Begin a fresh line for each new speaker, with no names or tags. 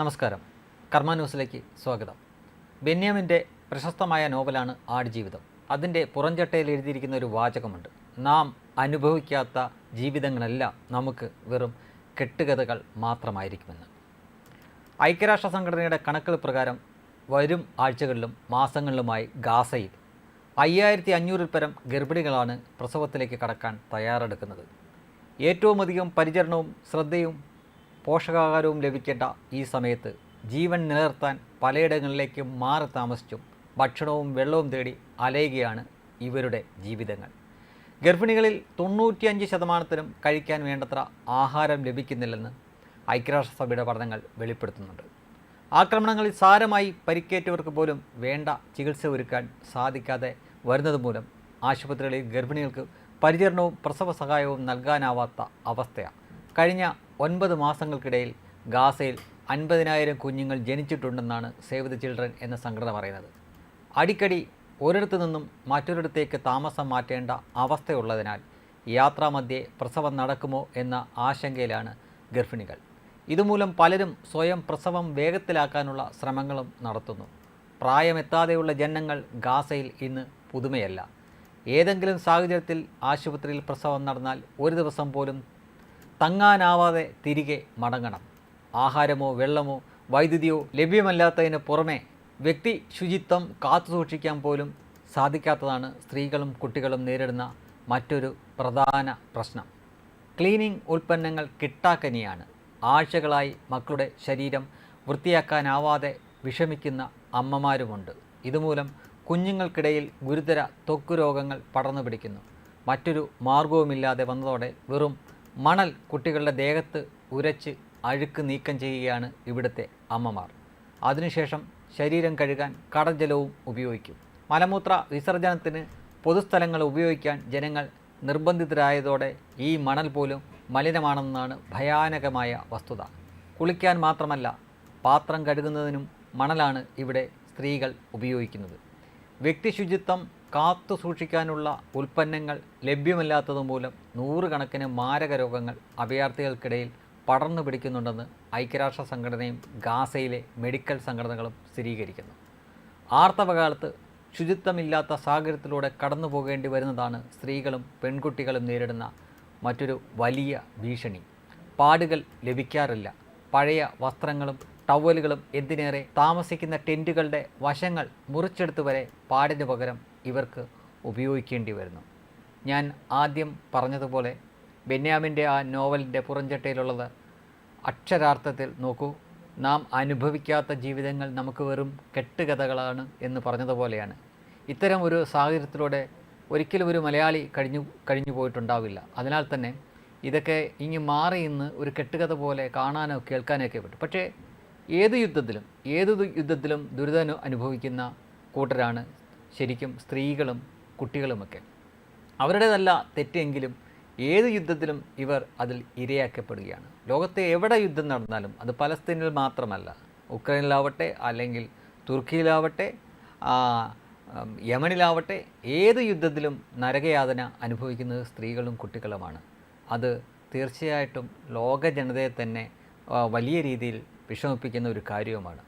നമസ്കാരം. കർമ്മ ന്യൂസിലേക്ക് സ്വാഗതം. ബെന്യാമിന്റെ പ്രശസ്തമായ നോവലാണ് ആടുജീവിതം. അതിന്റെ പുറംചട്ടയിൽ എഴുതിയിരിക്കുന്ന ഒരു വാചകമുണ്ട്. നാം അനുഭവിക്കാത്ത ജീവിതങ്ങളല്ല നമുക്ക് വെറും കെട്ടുകഥകൾ മാത്രമായിരിക്കുമെന്ന്. ഐക്യരാഷ്ട്ര സംഘടനയുടെ കണക്കുകൾ പ്രകാരം വരും ആഴ്ചകളിലും മാസങ്ങളിലുമായി ഗാസയിൽ അയ്യായിരത്തി അഞ്ഞൂറിൽ പരം ഗർഭിണികളാണ് പ്രസവത്തിലേക്ക് കടക്കാൻ തയ്യാറെടുക്കുന്നത്. ഏറ്റവും അധികം പരിചരണവും ശ്രദ്ധയും പോഷകാഹാരവും ലഭിക്കേണ്ട ഈ സമയത്ത് ജീവൻ നിലനിർത്താൻ പലയിടങ്ങളിലേക്കും മാറി താമസിച്ചും ഭക്ഷണവും വെള്ളവും തേടി അലയുകയാണ് ഇവരുടെ ജീവിതങ്ങൾ. ഗർഭിണികളിൽ തൊണ്ണൂറ്റിയഞ്ച് ശതമാനത്തിനും കഴിക്കാൻ വേണ്ടത്ര ആഹാരം ലഭിക്കുന്നില്ലെന്ന് ഐക്യരാഷ്ട്രസഭയുടെ പഠനങ്ങൾ വെളിപ്പെടുത്തുന്നുണ്ട്. ആക്രമണങ്ങളിൽ സാരമായി പരിക്കേറ്റവർക്ക് പോലും വേണ്ട ചികിത്സ ഒരുക്കാൻ സാധിക്കാതെ വരുന്നത് മൂലം ആശുപത്രികളിൽ ഗർഭിണികൾക്ക് പരിചരണവും പ്രസവ സഹായവും നൽകാനാവാത്ത അവസ്ഥയാണ് കഴിഞ്ഞ ഒൻപത് മാസങ്ങൾക്കിടയിൽ ഗാസയിൽ അൻപതിനായിരം കുഞ്ഞുങ്ങൾ ജനിച്ചിട്ടുണ്ടെന്നാണ് സേവ് ദി ചിൽഡ്രൻ എന്ന സംഘടന പറയുന്നത്. അടിക്കടി ഒരിടത്തു നിന്നും മറ്റൊരിടത്തേക്ക് താമസം മാറ്റേണ്ട അവസ്ഥയുള്ളതിനാൽ യാത്രാമധ്യേ പ്രസവം നടക്കുമോ എന്ന ആശങ്കയിലാണ് ഗർഭിണികൾ. ഇതുമൂലം പലരും സ്വയം പ്രസവം വേഗത്തിലാക്കാനുള്ള ശ്രമങ്ങളും നടത്തുന്നു. പ്രായമെത്താതെയുള്ള ജനനങ്ങൾ ഗാസയിൽ ഇന്ന് പുതുമയല്ല. ഏതെങ്കിലും സാഹചര്യത്തിൽ ആശുപത്രിയിൽ പ്രസവം നടന്നാൽ ഒരു ദിവസം പോലും തങ്ങാനാവാതെ തിരികെ മടങ്ങണം. ആഹാരമോ വെള്ളമോ വൈദ്യുതിയോ ലഭ്യമല്ലാത്തതിന് പുറമെ വ്യക്തി ശുചിത്വം കാത്തുസൂക്ഷിക്കാൻ പോലും സാധിക്കാത്തതാണ് സ്ത്രീകളും കുട്ടികളും നേരിടുന്ന മറ്റൊരു പ്രധാന പ്രശ്നം. ക്ലീനിംഗ് ഉൽപ്പന്നങ്ങൾ കിട്ടാക്കനിയാണ്. ആഴ്ചകളായി മക്കളുടെ ശരീരം വൃത്തിയാക്കാനാവാതെ വിഷമിക്കുന്ന അമ്മമാരുമുണ്ട്. ഇതുമൂലം കുഞ്ഞുങ്ങൾക്കിടയിൽ ഗുരുതര ത്വക്ക് രോഗങ്ങൾ പടർന്നു പിടിക്കുന്നു. മറ്റൊരു മാർഗവുമില്ലാതെ വന്നതോടെ വെറും മണൽ കുട്ടികളുടെ ദേഹത്ത് ഉരച്ച് അഴുക്ക് നീക്കം ചെയ്യുകയാണ് ഇവിടുത്തെ അമ്മമാർ. അതിനുശേഷം ശരീരം കഴുകാൻ കടജലവും ഉപയോഗിക്കും. മലമൂത്ര വിസർജനത്തിന് പൊതുസ്ഥലങ്ങൾ ഉപയോഗിക്കാൻ ജനങ്ങൾ നിർബന്ധിതരായതോടെ ഈ മണൽ പോലും മലിനമാണെന്നാണ് ഭയാനകമായ വസ്തുത. കുളിക്കാൻ മാത്രമല്ല പാത്രം കഴുകുന്നതിനും മണലാണ് ഇവിടെ സ്ത്രീകൾ ഉപയോഗിക്കുന്നത്. വ്യക്തിശുചിത്വം കാത്തു സൂക്ഷിക്കാനുള്ള ഉൽപ്പന്നങ്ങൾ ലഭ്യമല്ലാത്തതുമൂലം നൂറുകണക്കിന് മാരക രോഗങ്ങൾ അഭയാർത്ഥികൾക്കിടയിൽ പടർന്നു പിടിക്കുന്നുണ്ടെന്ന് ഐക്യരാഷ്ട്ര സംഘടനയും ഗാസയിലെ മെഡിക്കൽ സംഘടനകളും സ്ഥിരീകരിക്കുന്നു. ആർത്തവകാലത്ത് ശുചിത്വമില്ലാത്ത സാഹചര്യത്തിലൂടെ കടന്നു പോകേണ്ടി വരുന്നതാണ് സ്ത്രീകളും പെൺകുട്ടികളും നേരിടുന്ന മറ്റൊരു വലിയ ഭീഷണി. പാടുകൾ ലഭിക്കാറില്ല. പഴയ വസ്ത്രങ്ങളും ടവലുകളും എന്തിനേറെ താമസിക്കുന്ന ടെന്റുകളുടെ വശങ്ങൾ മുറിച്ചെടുത്ത് വരെ പാടിന് പകരം ഇവർക്ക് ഉപയോഗിക്കേണ്ടി വരുന്നു. ഞാൻ ആദ്യം പറഞ്ഞതുപോലെ ബെന്യാമിന്റെ ആ നോവലിന്റെ പുറഞ്ചട്ടയിലുള്ളത് അക്ഷരാർത്ഥത്തിൽ നോക്കൂ. നാം അനുഭവിക്കാത്ത ജീവിതങ്ങൾ നമുക്ക് വെറും കെട്ടുകഥകളാണ് എന്ന് പറഞ്ഞതുപോലെയാണ്. ഇത്തരം ഒരു സാഹചര്യത്തിലൂടെ ഒരിക്കലും ഒരു മലയാളി കഴിഞ്ഞു കഴിഞ്ഞു പോയിട്ടുണ്ടാവില്ല. അതിനാൽ തന്നെ ഇതൊക്കെ ഇങ്ങ് മാറി ഇന്ന് ഒരു കെട്ടുകഥ പോലെ കാണാനോ കേൾക്കാനോ ഒക്കെ പറ്റും. പക്ഷേ ഏത് യുദ്ധത്തിലും ഏത് യുദ്ധത്തിലും ദുരിതം അനുഭവിക്കുന്ന കൂട്ടരാണ് ശരിക്കും സ്ത്രീകളും കുട്ടികളുമൊക്കെ. അവരുടേതല്ല തെറ്റെങ്കിലും ഏത് യുദ്ധത്തിലും ഇവർ അതിൽ ഇരയാക്കപ്പെടുകയാണ്. ലോകത്തെ എവിടെ യുദ്ധം നടന്നാലും അത് പലസ്തീനിൽ മാത്രമല്ല. ഉക്രൈനിലാവട്ടെ അല്ലെങ്കിൽ തുർക്കിയിലാവട്ടെ യമനിലാവട്ടെ ഏത് യുദ്ധത്തിലും നരകയാതന അനുഭവിക്കുന്നത് സ്ത്രീകളും കുട്ടികളുമാണ്. അത് തീർച്ചയായിട്ടും ലോക ജനതയെ തന്നെ വലിയ രീതിയിൽ വിഷമിപ്പിക്കുന്ന ഒരു കാര്യവുമാണ്.